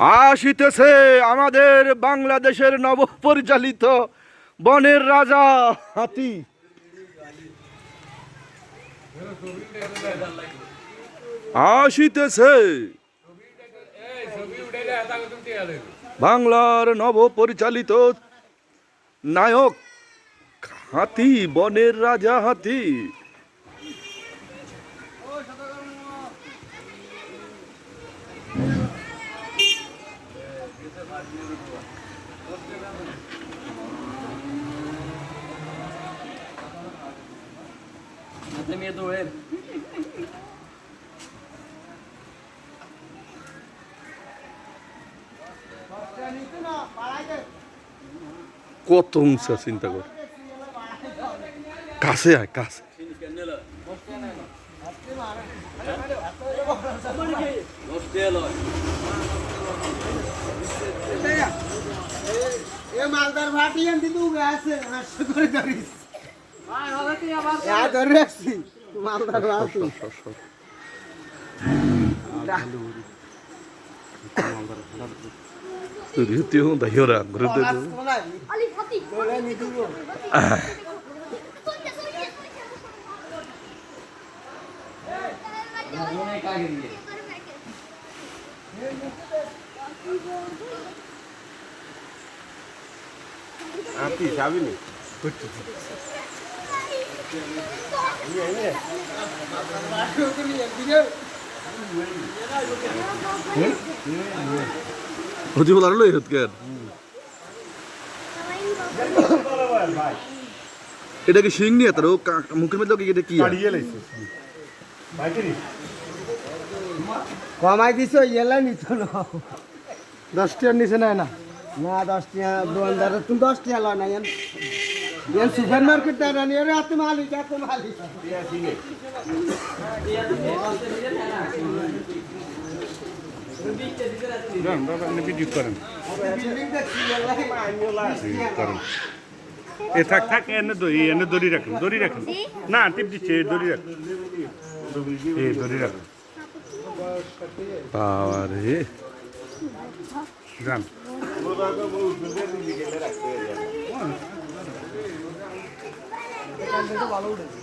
আসিতেছে আমাদের বাংলাদেশের নবপরিচালিত বনের রাজা হাতি। আসিতেছে। বাংলার নবপরিচালিত নায়ক হাতি, বনের রাজা হাতি। Tenía tu ver. কত উঁচা চিন্তা কর। কাছে আয় কাছে। এ মালদার ভাটি আনতে তুই আছে হাসতে করে ধরিস হ্যাঁ ধরে রাখছি মালদার ভাটি সর, সর। তুই তুই দাহি ওরা ঘুরে দে। Ali Hati. ধরে নি দিব Sonia, Sonia, লই হত এটা কি সিং নিয়ে তার? ও কা- মুখের মধ্যে কি এটা কি আর? কমাই দিছ ইয়েলা নিত না। দশ টিয়ার নিচে নাই না। না দশ টিয়া দোকানদার তুমি দশ টিয়া লয় না ইয়ান ইয়ান সুপার মার্কেট তার রানি আরে এত মালিক এত মালিক বিল্ডিং দেখছি ইয়েলা করেন এ থাক থাক এনে দড়ি এনে দড়ি রাখুন দড়ি রাখুন না টিপ দিচ্ছে এই দড়ি রাখুন এই দড়ি রাখুন বাবা রে যান ভালো উঠেছে